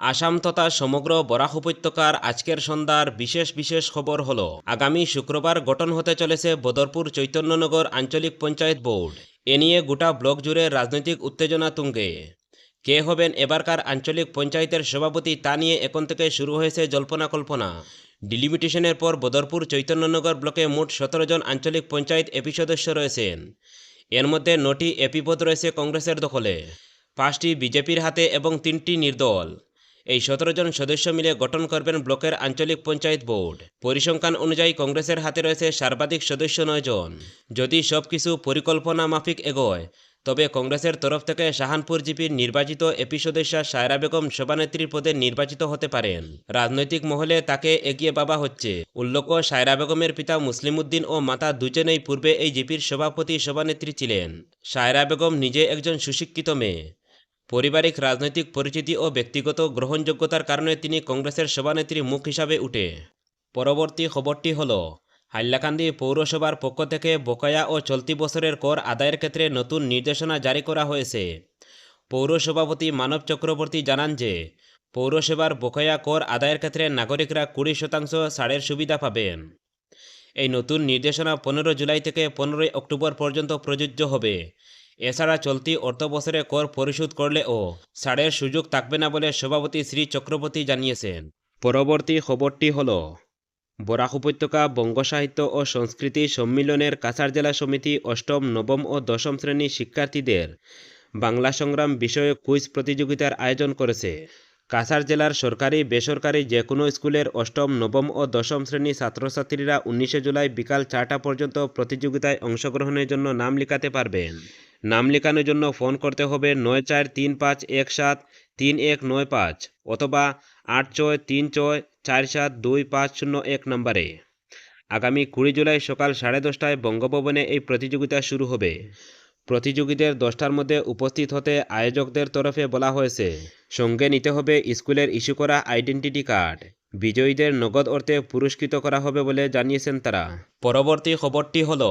আসাম তথা সমগ্র বরাক উপত্যকার আজকের সন্ধ্যার বিশেষ বিশেষ খবর হল, আগামী শুক্রবার গঠন হতে চলেছে বদরপুর চৈতন্যনগর আঞ্চলিক পঞ্চায়েত বোর্ড। এ নিয়ে গোটা ব্লক জুড়ে রাজনৈতিক উত্তেজনা তুঙ্গে। কে হবেন এবারকার আঞ্চলিক পঞ্চায়েতের সভাপতি তা নিয়ে এখন থেকে শুরু হয়েছে জল্পনা কল্পনা। ডিলিমিটেশনের পর বদরপুর চৈতন্যনগর ব্লকে মোট সতেরো জন আঞ্চলিক পঞ্চায়েত এপি সদস্য রয়েছেন। এর মধ্যে নটি এপি পদ রয়েছে কংগ্রেসের দখলে। পাঁচটি বিজেপির হাতে এবং তিনটি নির্দল। এই সতেরো জন সদস্য মিলে গঠন করবেন ব্লকের আঞ্চলিক পঞ্চায়েত বোর্ড। পরিসংখ্যান অনুযায়ী কংগ্রেসের হাতে রয়েছে সর্বাধিক সদস্য নয় জন। যদি সব কিছু পরিকল্পনা মাফিক এগোয়, তবে কংগ্রেসের তরফ থেকে শাহানপুর জিপির নির্বাচিত এপি সদস্য সায়রা বেগম সভানেত্রীর পদে নির্বাচিত হতে পারেন। রাজনৈতিক মহলে তাকে এগিয়ে বাবা হচ্ছে। উল্লেখ্য সায়রা বেগমের পিতা মুসলিম উদ্দিন ও মাতা দুজনেই পূর্বে এই জিপির সভাপতি সভানেত্রী ছিলেন। সায়রা বেগম নিজে একজন সুশিক্ষিত মেয়ে। পারিবারিক, রাজনৈতিক পরিচিতি ও ব্যক্তিগত গ্রহণযোগ্যতার কারণে তিনি কংগ্রেসের সভানেত্রী মুখ হিসাবে উঠে। পরবর্তী খবরটি হল, হাইলাকান্দি পৌরসভার পক্ষ থেকে বকেয়া ও চলতি বছরের কর আদায়ের ক্ষেত্রে নতুন নির্দেশনা জারি করা হয়েছে। পৌর সভাপতি মানব চক্রবর্তী জানান যে, পৌরসভার বকেয়া কর আদায়ের ক্ষেত্রে নাগরিকরা কুড়ি শতাংশ ছাড়ের সুবিধা পাবেন। এই নতুন নির্দেশনা পনেরো জুলাই থেকে পনেরোই অক্টোবর পর্যন্ত প্রযোজ্য হবে। এছাড়া চলতি অর্থ বছরে কর পরিশোধ করলেও ছাড়ের সুযোগ থাকবে না বলে সভাপতি শ্রী চক্রবর্তী জানিয়েছেন। পরবর্তী খবরটি হল, বরাক উপত্যকা বঙ্গ সাহিত্য ও সংস্কৃতি সম্মিলনের কাছাড় জেলা সমিতি অষ্টম, নবম ও দশম শ্রেণি শিক্ষার্থীদের বাংলা সংগ্রাম বিষয়ে কুইজ প্রতিযোগিতার আয়োজন করেছে। কাছাড় জেলার সরকারি, বেসরকারি যে কোনো স্কুলের অষ্টম, নবম ও দশম শ্রেণি ছাত্রছাত্রীরা উনিশে জুলাই বিকাল চারটা পর্যন্ত প্রতিযোগিতায় অংশগ্রহণের জন্য নাম লেখাতে পারবেন। নাম লেখানোর জন্য ফোন করতে হবে নয় চার তিন পাঁচ এক সাত, তিন এক নয় পাঁচ অথবা আট ছয় তিন ছয় চার সাত দুই পাঁচ শূন্য এক নম্বরে। আগামী কুড়ি জুলাই সকাল সাড়ে দশটায় বঙ্গভবনে এই প্রতিযোগিতা শুরু হবে। প্রতিযোগীদের দশটার মধ্যে উপস্থিত হতে আয়োজকদের তরফে বলা হয়েছে, সঙ্গে নিতে হবে স্কুলের ইস্যু করা আইডেন্টিটি কার্ড। বিজয়ীদের নগদ অর্থে পুরস্কৃত করা হবে বলে জানিয়েছেন তারা। পরবর্তী খবরটি হল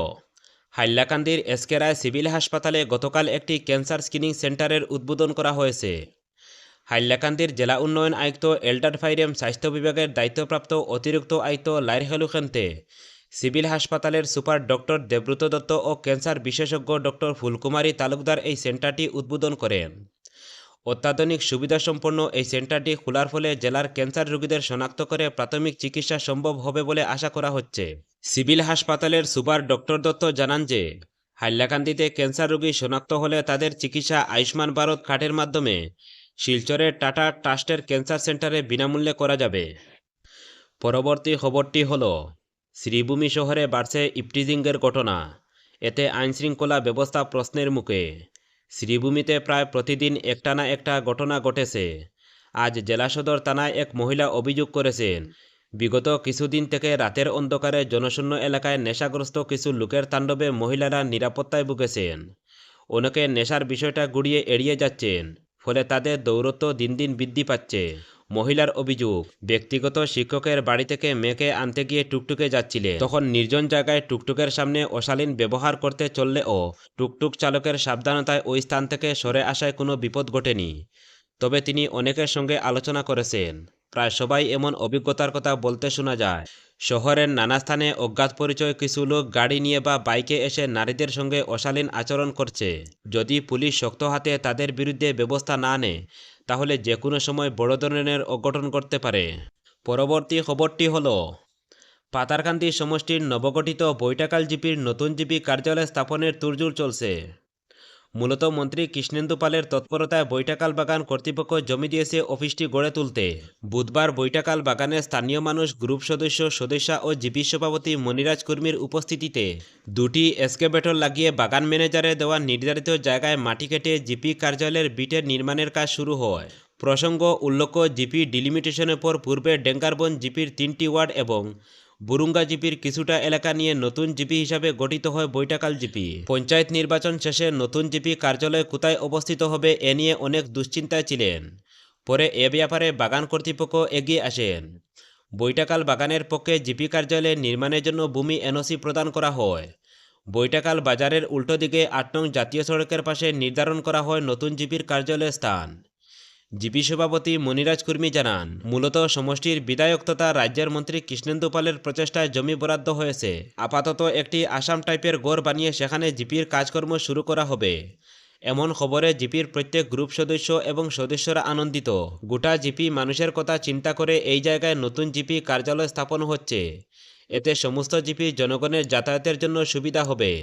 হাইলাকান্দির এসকেরায় সিভিল হাসপাতালে গতকাল একটি ক্যান্সার স্ক্রিনিং সেন্টারের উদ্বোধন করা হয়েছে। হাইলাকান্দির জেলা উন্নয়ন আয়ুক্ত এল্ডার ফাইরেম স্বাস্থ্য বিভাগের দায়িত্বপ্রাপ্ত অতিরিক্ত আয়ুক্ত লাইরহেলু খেন্তে, সিভিল হাসপাতালের সুপার ডক্টর দেবব্রত দত্ত ও ক্যান্সার বিশেষজ্ঞ ডক্টর ফুলকুমারী তালুকদার এই সেন্টারটি উদ্বোধন করেন। অত্যাধুনিক সুবিধাসম্পন্ন এই সেন্টারটি খোলার ফলে জেলার ক্যান্সার রোগীদের শনাক্ত করে প্রাথমিক চিকিৎসা সম্ভব হবে বলে আশা করা হচ্ছে। সিভিল হাসপাতালের সুপার ডক্টর দত্ত জানান যে, হাইলাকান্দিতে ক্যান্সার রোগী শনাক্ত হলে তাদের চিকিৎসা আয়ুষ্মান ভারত কার্ডের মাধ্যমে শিলচরের টাটা ট্রাস্টের ক্যান্সার সেন্টারে বিনামূল্যে করা যাবে। পরবর্তী খবরটি হল, শ্রীভূমি শহরে বাড়ছে ইপটিজিংয়ের ঘটনা। এতে আইনশৃঙ্খলা ব্যবস্থা প্রশ্নের মুখে। শ্রীভূমিতে প্রায় প্রতিদিন একটা না একটা ঘটনা ঘটেছে। আজ জেলা সদর থানায় এক মহিলা অভিযোগ করেছেন বিগত কিছুদিন থেকে রাতের অন্ধকারে জনশূন্য এলাকায় নেশাগ্রস্ত কিছু লোকের তাণ্ডবে মহিলারা নিরাপত্তায় ভুগেছেন। অনেকে নেশার বিষয়টা গুড়িয়ে এড়িয়ে যাচ্ছেন, ফলে তাদের দৌরত্ব দিন দিন বৃদ্ধি পাচ্ছে। মহিলার অভিযোগ, ব্যক্তিগত শিক্ষকের বাড়ি থেকে মেয়েকে আনতে গিয়ে টুকটুকে যাচ্ছিলেন। তখন নির্জন জায়গায় টুকটুকের সামনে অশালীন ব্যবহার করতে চললেও টুকটুক চালকের সাবধানতায় ওই স্থান থেকে সরে আসায় কোনো বিপদ ঘটেনি। তবে তিনি অনেকের সঙ্গে আলোচনা করেছেন। প্রায় সবাই এমন অভিজ্ঞতার কথা বলতে শোনা যায়। শহরের নানা স্থানে অজ্ঞাত পরিচয় কিছু লোক গাড়ি নিয়ে বা বাইকে এসে নারীদের সঙ্গে অশালীন আচরণ করছে। যদি পুলিশ শক্ত হাতে তাদের বিরুদ্ধে ব্যবস্থা না নেয়, তাহলে যে কোনো সময় বড় ধরনের অঘটন করতে পারে। পরবর্তী খবরটি হল, পাতারকান্দি সমষ্টির নবগঠিত বৈটাকাল জিপির নতুন জিপি কার্যালয় স্থাপনের তুরজুর চলছে। মূলত মন্ত্রী কৃষ্ণেন্দু পালের তৎপরতায় বৈটাকাল বাগান কর্তৃপক্ষ জমি দিয়েছে অফিসটি গড়ে তুলতে। বুধবার বৈটাকাল বাগানের স্থানীয় মানুষ, গ্রুপ সদস্য, সদস্যা ও জিপি সভাপতি মনিরাজ কর্মীর উপস্থিতিতে দুটি এসকেভেটর লাগিয়ে বাগান ম্যানেজারে দেওয়া নির্ধারিত জায়গায় মাটি কেটে জিপি কার্যালয়ের বিটের নির্মাণের কাজ শুরু হয়। প্রসঙ্গ, উল্লেখ্য, জিপি ডিলিমিটেশনের পর পূর্বে ডেঙ্গারবন জিপির তিনটি ওয়ার্ড এবং বুরুঙ্গা জিপির কিছুটা এলাকা নিয়ে নতুন জিপি হিসাবে গঠিত হয় বৈটাকাল জিপি। পঞ্চায়েত নির্বাচন শেষে নতুন জিপি কার্যালয় কোথায় অবস্থিত হবে এ নিয়ে অনেক দুশ্চিন্তায় ছিলেন। পরে এ ব্যাপারে বাগান কর্তৃপক্ষ এগিয়ে আসেন। বৈটাকাল বাগানের পক্ষে জিপি কার্যালয় নির্মাণের জন্য ভূমি এনওসি প্রদান করা হয়। বৈটাকাল বাজারের উল্টো দিকে আট নং জাতীয় সড়কের পাশে নির্ধারণ করা হয় নতুন জিপির কার্যালয় স্থান। জিপি সভাপতি মনিরাজ কুর্মী জানান, মূলত সমষ্টির বিধায়ক তথা রাজ্যের মন্ত্রী কৃষ্ণেন্দু পালের প্রচেষ্টায় জমি বরাদ্দ হয়েছে। আপাতত একটি আসাম টাইপের গড় বানিয়ে সেখানে জিপির কাজকর্ম শুরু করা হবে। এমন খবরে জিপির প্রত্যেক গ্রুপ সদস্য এবং সদস্যরা আনন্দিত। গোটা জিপি মানুষের কথা চিন্তা করে এই জায়গায় নতুন জিপি কার্যালয় স্থাপন হচ্ছে। এতে সমস্ত জিপি জনগণের যাতায়াতের জন্য সুবিধা হবে।